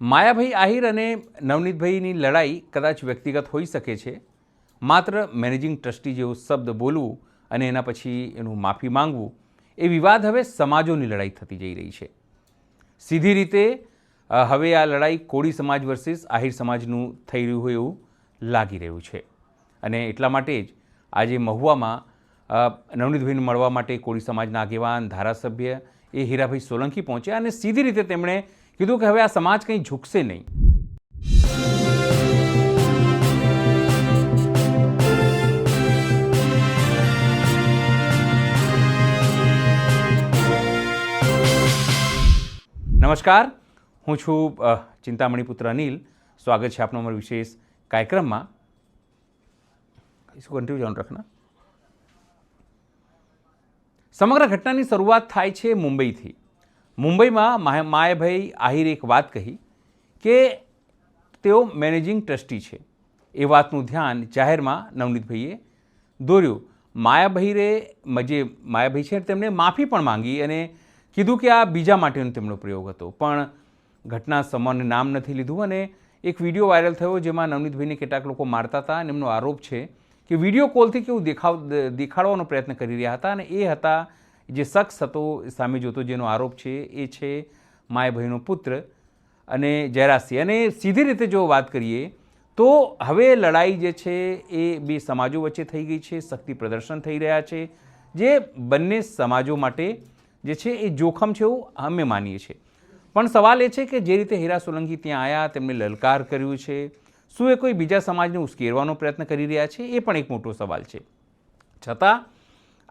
માયાભાઈ આહિર અને નવનીતભાઈની લડાઈ કદાચ વ્યક્તિગત હોઈ શકે છે. માત્ર મેનેજિંગ ટ્રસ્ટી જેવો શબ્દ બોલવું અને એના પછી એનું માફી માંગવું એ વિવાદ હવે સમાજોની લડાઈ થતી જઈ રહી છે. સીધી રીતે હવે આ લડાઈ કોળી સમાજ વર્સિસ આહિર સમાજનું થઈ રહ્યું હોય એવું લાગી રહ્યું છે. અને એટલા માટે જ આજે મહુવામાં નવનીતભાઈને મળવા માટે કોળી સમાજના આગેવાન, ધારાસભ્ય એ હીરાભાઈ સોલંકી પહોંચ્યા અને સીધી રીતે તેમણે કીધું કે હવે આ સમાજ કંઈ ઝૂકશે નહીં. નમસ્કાર. હું છું ચિંતામણી પુત્ર અનિલ. સ્વાગત છે આપનો અમારા વિશેષ કાર્યક્રમમાં. ઇસકો કન્ટિન્યુ ચાલુ રાખના? સમગ્ર ઘટનાની શરૂઆત થાય છે મુંબઈથી. મુંબઈમાં માય- માયાભાઈ આહિરે એક વાત કહી કે તેઓ મેનેજિંગ ટ્રસ્ટી છે. એ વાતનું ધ્યાન જાહેરમાં નવનીતભાઈએ દોર્યું. માયાભાઈરે જે માયાભાઈ છે તેમણે માફી પણ માંગી અને કીધું કે આ બીજા માટેનો તેમનો પ્રયોગ હતો. પણ ઘટના સમયને નામ નથી લીધું અને એક વીડિયો વાયરલ થયો જેમાં નવનીતભાઈને કેટલાક લોકો મારતા હતા અને એમનો આરોપ છે કે વીડિયો કોલથી કેવું દેખાવ, દેખાડવાનો પ્રયત્ન કરી રહ્યા હતા અને એ હતા જે શખ્સ હતો સામે જોતો જેનો આરોપ છે એ છે માયાભાઈનો પુત્ર અને જયરાજસિંહ. અને સીધી રીતે જો વાત કરીએ તો હવે લડાઈ જે છે એ બે સમાજો વચ્ચે થઈ ગઈ છે, શક્તિ પ્રદર્શન થઈ રહ્યા છે. જે બંને સમાજો માટે જે છે એ જોખમ છે એવું અમે માનીએ છીએ. પણ સવાલ એ છે કે જે રીતે હીરા સોલંકી ત્યાં આવ્યા તેમણે લલકાર કર્યું છે, શું એ કોઈ બીજા સમાજને ઉશ્કેરવાનો પ્રયત્ન કરી રહ્યા છે, એ પણ એક મોટો સવાલ છે. છતાં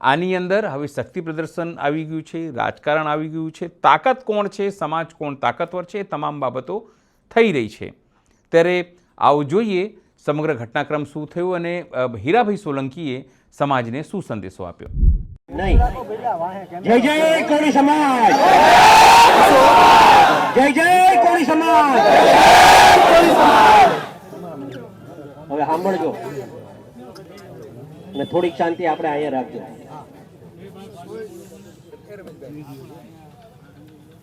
આની અંદર હવે શક્તિ પ્રદર્શન આવી ગયું છે, રાજકારણ આવી ગયું છે. તાકાત કોણ છે, સમાજ કોણ તાકાતવર છે તમામ બાબતો થઈ રહી છે. ત્યારે આવું જોઈએ સમગ્ર ઘટનાક્રમ શું થયું અને હીરાભાઈ સોલંકીએ સમાજને શું સંદેશો આપ્યો? જય જય કોળી થોડીક શાંતિ આપણે અહીંયા રાખજો.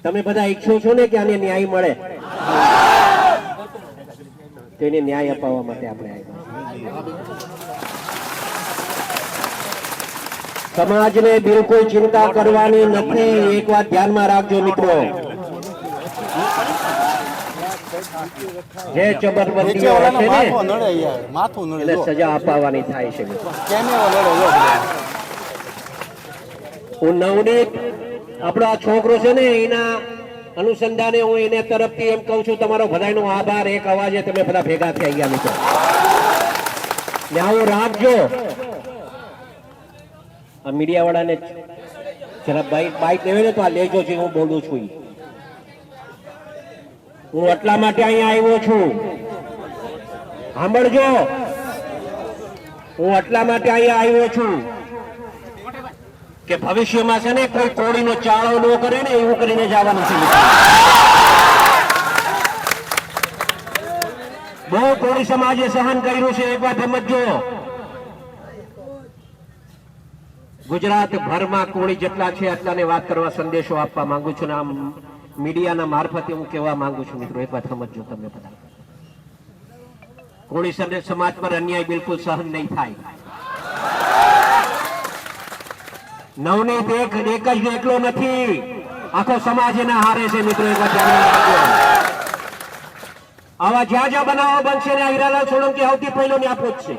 તમે બધા ઈચ્છો છો ને કે આને ન્યાય મળે? તેને ન્યાય અપાવવા માટે આપણે આવ્યા. સમાજને બિલકુલ ચિંતા કરવાની નથી. એક વાત ધ્યાનમાં રાખજો મિત્રો. જે ચબરબંધી ને માથું નડે જો. સજા અપાવવાની થાય છે કેમેરો નડે હું નવનીત આપણો આ છોકરો છે ને, એના અનુસંધાને હું એને તરફથી એમ કહું છું, તમારો બધાનો આભાર, એક અવાજે તમે બધા ભેગા થઈ ગયા મિત્રો. ને આવું રાખજો આ મીડિયા વાળાને જરા બાઈક બાઈક લેવે ને તો આ લેજો છે હું બોલું છું હું એટલા માટે અહીંયા આવ્યો છું. સાંભળજો. હું એટલા માટે અહીંયા આવ્યો છું. કે ભવિષ્યમાં છે ને કોઈ કોળીનો ચાળો ન કરે ને એવું કરીને જવાનું છે. બહુ કોળી સમાજે સહન કર્યું છે. એક વાત સમજો ગુજરાત ભરમાં કોળી જેટલા છે આટલાને વાત કરવા સંદેશો આપવા માંગુ છું આમ મીડિયાના મારફતે હું કહેવા માંગુ છું મિત્રો. એક વાત સમજજો તમે બધા કોળી સમાજ પર અન્યાય બિલકુલ સહન નહીં થાય. નવનીત એક એક જ એકલો નથી. આખો સમાજ એના હારે છે મિત્રો, એક આવા જ્યાં જ્યાં બનાવો બનશે ને હીરાલાલ સોલંકી સૌથી પહેલો ને આપો જ છે.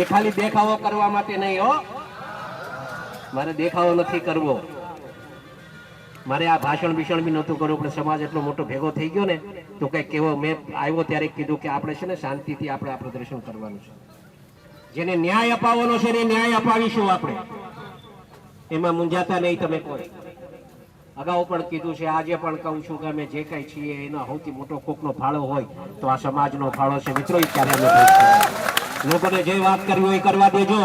એ ખાલી દેખાવો કરવા માટે નહીં, હો. મારે દેખાવો નથી કરવો. મારે આ ભાષણ ભીષણ બી નહોતું કરવું, પણ સમાજ એટલો મોટો ભેગો થઈ ગયો ને, તો કંઈક કેવો મેં આવ્યો ત્યારે કીધું કે આપણે છે ને શાંતિથી આપણે આ પ્રદર્શન કરવાનું છે. જેને ન્યાય અપાવવાનો છે એને ન્યાય અપાવીશું આપણે. એમાં મુંજાતા નહીં તમે કોઈ. અગાઉ પણ કીધું છે, આજે પણ કહું છું કે અમે જે કઈ છીએ, એનો સૌથી મોટો કોકનો ફાળો હોય તો આ સમાજનો ફાળો છે. મિત્રો. લોકોને જે વાત કરવી હોય કરવા દેજો.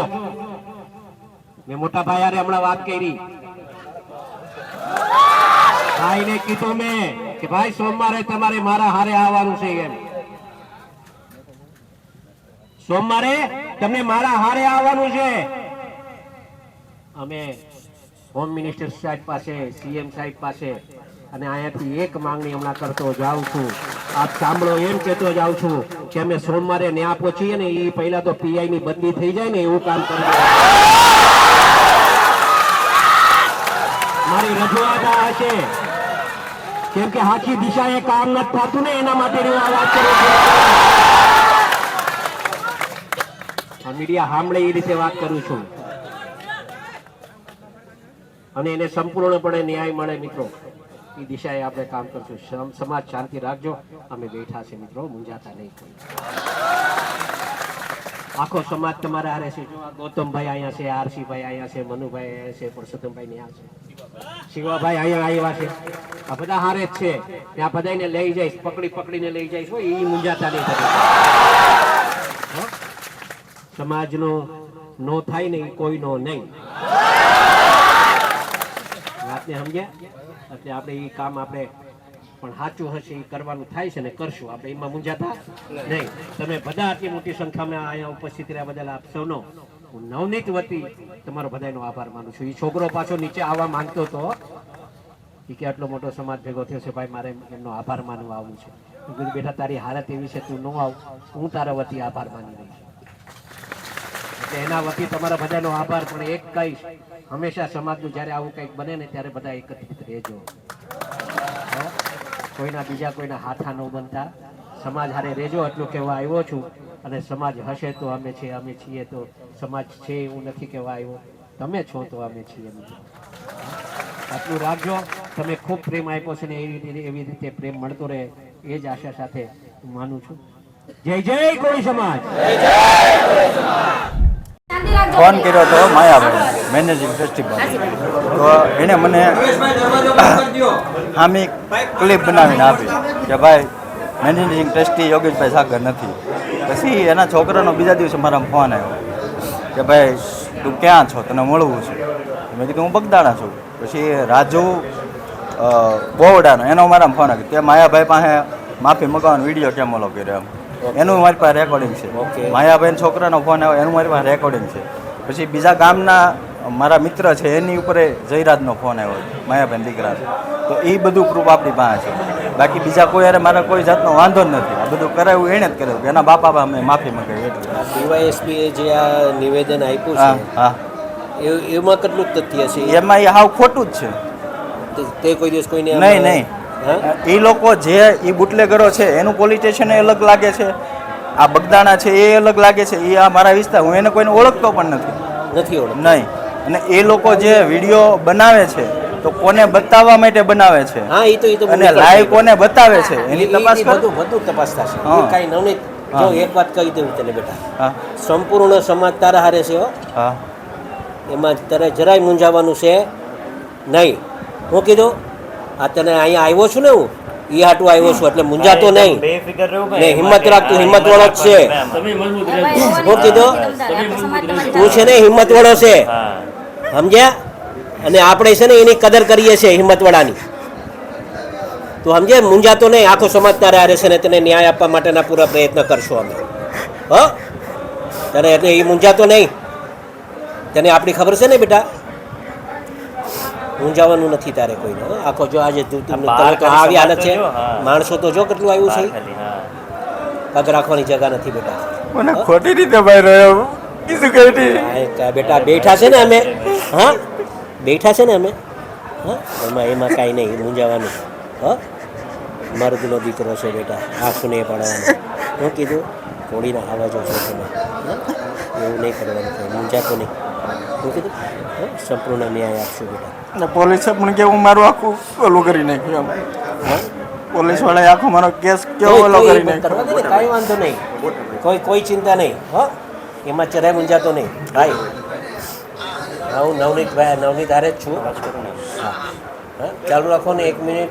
મેં મોટા ભાઈ આરે હમણાં વાત કરી. ભાઈને કીધું મેં કે, ભાઈ, સોમવારે તમારે મારા હારે આવવાનું છે એમ. સોમવારે તમને મારા હારે આવવાનું છે. અમે હોમ મિનિસ્ટર સાહેબ પાસે સીએમ સાહેબ પાસે અને અહીંયાથી એક માંગણી હમણાં કરતો જાઉં છું. આપ સાંભળો એમ કહેતો જાઉં છું કે અમે સોમવારે ન્યા પહોંચીએ ને એ પહેલા તો પીઆઈ ની બદલી થઈ જાય ને એવું કામ કરવું મારી રજૂઆત આ હશે. કેમ કે આખી દિશાએ કામ નથી થતું ને એના માટે હું આ વાત કરું છું. મીડિયા સાંભળે એ રીતે વાત કરું છું. અને એને સંપૂર્ણપણે ન્યાય મળે મિત્રો. એ દિશાએ આપણે કામ કરશું. સમ- સમાજ શાંતિ રાખજો. અમે બેઠા છે મિત્રો, મૂંઝાતા નહીં આખો સમાજ તમારા હારે છે. ગૌતમભાઈ અહીંયા છે, આરસીભાઈ અહીંયા છે, મનુભાઈ અહીંયા છે, પરસોત્તમભાઈ ત્યાં છે. શિવાભાઈ અહીંયા આવ્યા છે. આ બધા હારે જ છે. ત્યાં બધાને લઈ જઈશ પકડી પકડીને લઈ જઈશ. હોય એ મૂંઝાતા નહીં? સમાજનો નો થાય ને એ કોઈનો નહીં. વાતને સમજ્યા? એટલે આપણે એ કામ આપણે પણ સાચું હશે એ કરવાનું થાય છે ને કરશું. આપણે એમાં મૂંઝાતા નહીં. તમે બધા આટલી મોટી સંખ્યામાં અહીંયા ઉપસ્થિત રહ્યા બદલ આપ સૌનો હું નવનીત વતી તમારો બધાનો આભાર માનું છું. એ છોકરો પાછો નીચે આવવા માંગતો હતો એ કે આટલો મોટો સમાજ ભેગો થયો છે, ભાઈ મારે એમનો આભાર માનવા આવવું છે. બેટા તારી હાલત એવી છે, તું ન આવ. હું તારા વતી આભાર માની રહી એટલે એના વતી તમારા બધાનો આભાર, પણ એક કહીશ હંમેશા સમાજનું જ્યારે આવું કંઈક બને ને ત્યારે બધા એકત્રિત રહેજો. કોઈના બીજા કોઈના હાથા ન બનતા. સમાજ હારે રહેજો એટલું કહેવા આવ્યો છું અને સમાજ હશે તો અમે છે, અમે છીએ તો સમાજ છે એવું નથી કહેવા આવ્યો. તમે છો તો અમે છીએ. આટલું રાખજો. તમે ખૂબ પ્રેમ આપ્યો છે ને એવી રીતે એવી રીતે પ્રેમ મળતો રહે એ જ આશા સાથે હું માનું છું. જય જય કોઈ સમાજ. ફોન કર્યો હતો માયાભાઈ, મેનેજિંગ ફેસ્ટિવલ તો એણે મને આમી ક્લિપ બનાવીને આપી કે ભાઈ, મેનેજિંગ ટ્રસ્ટી યોગેશભાઈ સાગર નથી. પછી એના છોકરાનો બીજા દિવસે મારા ફોન આવ્યો કે ભાઈ, તું ક્યાં છો? તને મળવું છે? મેં કીધું, હું બગદાણા છું. પછી રાજુ બોવડાનો, એનો મારા ફોન આવ્યો તે માયાભાઈ પાસે માફી મગાવવાનો વીડિયો કેમ ઓલો કર્યો એમ. એનું મારી પાસે રેકોર્ડિંગ છે. માયાબેન છોકરાનો ફોન આવ્યો એનું મારી પાસે રેકોર્ડિંગ છે. પછી બીજા ગામના મારા મિત્ર છે એની ઉપર જયરાજનો ફોન આવ્યો માયાબેન દીકરા તો એ બધું પ્રૂફ આપણી પાસે છે. બાકી બીજા કોઈ અરે મારા કોઈ જાતનો વાંધો જ નથી. આ બધું કરાવ્યું એણે જ કર્યું એના બાપા અમે માફી મગાવી એટલે ડીવાયએસપીએ જે આ નિવેદન આપ્યું હા છે હા એમાં કેટલું તથ્ય છે? એમાં એ હાવ ખોટું જ છે. તે- તે કોઈ દિવસ કોઈને નહીં નહીં? એ લોકો જે એ બુટલેગરો છે એનું પોલિટેશન અલગ લાગે છે. આ બગદાણા છે એ અલગ લાગે છે. એ આ મારા વિસ્તાર હું એને કોઈને ઓળખતો પણ નથી. નથી ઓળખ નહીં. અને એ લોકો જે વીડિયો બનાવે છે તો કોને બતાવવા માટે બનાવે છે? હા એ તો એ તો અને લાઈવ કોને બતાવે છે? એની તપાસ વધુ વધુ તપાસ થશે. કાંઈ નવનીત જો એક વાત કહી દઉં તને બેટા. સંપૂર્ણ સમાજ તારા હારે છે હા. એમાં તારે જરાય મૂંઝાવાનું છે નહીં. હું કીધું? આ તને અહીંયા આવ્યો છું ને હું? એ હાટું આવ્યો છું એટલે મુંજાતો નહીં. ને હિંમત રાખતું હિંમત વાળો જ છે. શું કીધો તું છે ને હિંમત વાળો છે. સમજ્યા? અને આપણે છે ને એની કદર કરીએ છીએ હિંમત વાળાની. તો સમજે? મુંજાતો નહીં. આખો સમાજ તારે હારે છે ને તને ન્યાય આપવા માટેના પૂરા પ્રયત્ન કરશો અમે. હ? તારે એટલે એ મુંજાતો નહીં. તને આપણી ખબર છે ને બેટા? મૂંઝાવાનું નથી તારે કોઈને આખો જો આજે આવી હાલત છે. માણસો તો જો કેટલું આવ્યું છે. પગ રાખવાની જગા નથી બેટા. મને ખોટી રીતે ભાઈ રહ્યો. કીધું કરી બેટા બેઠા છે ને અમે. હા? બેઠા છે ને અમે? હા? એમાં એમાં કાંઈ નહીં મૂંઝાવાનું. હા? મારો દિલો દીકરો છે બેટા આંખું નહીં પડવાનું. હું કીધું થોડીના આવાજો છે તમે હા? એવું નહીં કરવાનું મૂંઝાતો નહીં. હું કીધું સંપૂર્ણ ન્યાય આપશું બેટા. અને પોલીસે પણ કેવું મારું આખું ઓલું કરી નાખ્યું એમ. હા? પોલીસ વાળાએ આખો મારો કેસ કેવો ઓલો કરી કરવા દે ને, નાખ્યો કાંઈ વાંધો નહીં. કોઈ કોઈ ચિંતા નહીં હો? એમાં ચરાય મૂંઝાતો નહીં. ભાઈ. હા હું નવનીત ભાઈ નવનીત હારે જ છું. હા. હા? ચાલુ રાખો ને એક મિનિટ.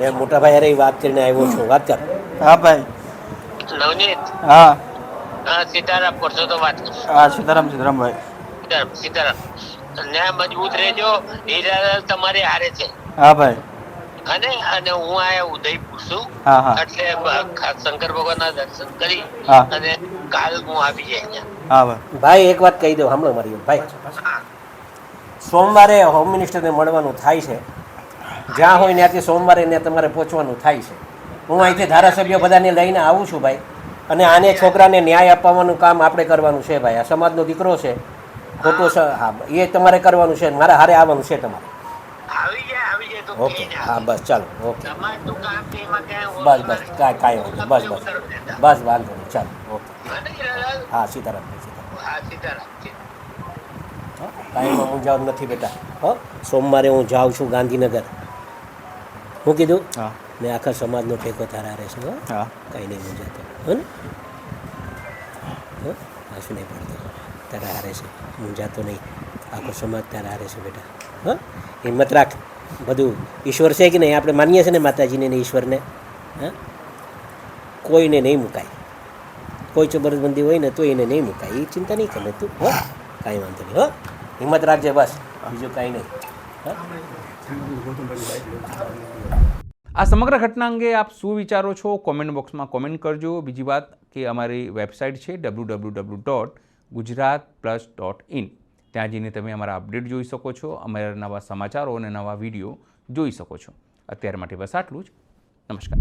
અરે મોટા ભાઈ અરે વાત કરીને આવ્યો છું. વાત કર. હા ભાઈ. નવનીત? હા, સીતારામ કરશો તો વાત હા સીતારામ સીતારામભાઈ. સીતારામ સીતારામ. ન્યાય મજબૂત રહેજો હીરાલાલ તમારે હારે છે. હા ભાઈ. અને અને હું આયા ઉદયપુર છું. એટલે શંકર ભગવાનના દર્શન કરી અને કાલ હું આવી જાય અહીંયા ભાઈ. ભાઈ એક વાત કહી દઉં હમણાં મારી ભાઈ. સોમવારે હોમ મિનિસ્ટરને મળવાનું થાય છે. જ્યાં હોય ત્યાંથી સોમવારે ત્યાં તમારે પહોંચવાનું થાય છે. હું અહીંથી ધારાસભ્ય બધાને લઈને આવું છું ભાઈ. અને આને છોકરાને ન્યાય અપાવવાનું કામ આપણે કરવાનું છે ભાઈ. આ સમાજનો દીકરો છે. ખોટો હા એ તમારે કરવાનું છે. મારે હારે આવવાનું છે તમારે. આવી જાય આવી જાય તો ઓકે. હા બસ ચાલો. ઓકે. બસ બસ કાંઈ કાંઈ વાંધો નહીં. બસ. બસ બસ વાંધો નહીં. ચાલો. ઓકે. હા સીતારામ સીતારામ. હા. કાંઈમાં મૂંઝાવ નથી બેટા. હો સોમવારે હું જાઉં છું ગાંધીનગર. હું કીધું? હા. ને આખા સમાજનો ટેકો તારા રહેશે હો. હા. કાંઈ નહીં હો ને હો આંસુ નહીં પડતો. તારા હારે છે. મૂંઝાતો નહીં. આખો સમાજ તારા હારે છે બેટા. હં હિંમત રાખ. બધું ઈશ્વર છે કે નહીં? આપણે માનીએ છીએ ને માતાજીને ને ઈશ્વરને. હા કોઈને નહીં મુકાય. કોઈ ચબરબંધી હોય ને તો એને નહીં મુકાય. એ ચિંતા નહીં કરે તું. હો? કાંઈ વાંધો નહીં. હો? હિંમત રાખજે બસ. બીજું કાંઈ નહીં. હા આ સમગ્ર ઘટના અંગે આપ શું વિચારો છો? કોમેન્ટ બોક્સમાં કોમેન્ટ કરજો. બીજી વાત કે અમારી વેબસાઇટ છે W W W dot Gujarat plus dot in ત્યાં જઈને તમે અમારા અપડેટ જોઈ શકો છો, અમારા નવા સમાચારો અને નવા વીડિયો જોઈ શકો છો. અત્યાર માટે બસ આટલું જ. નમસ્કાર.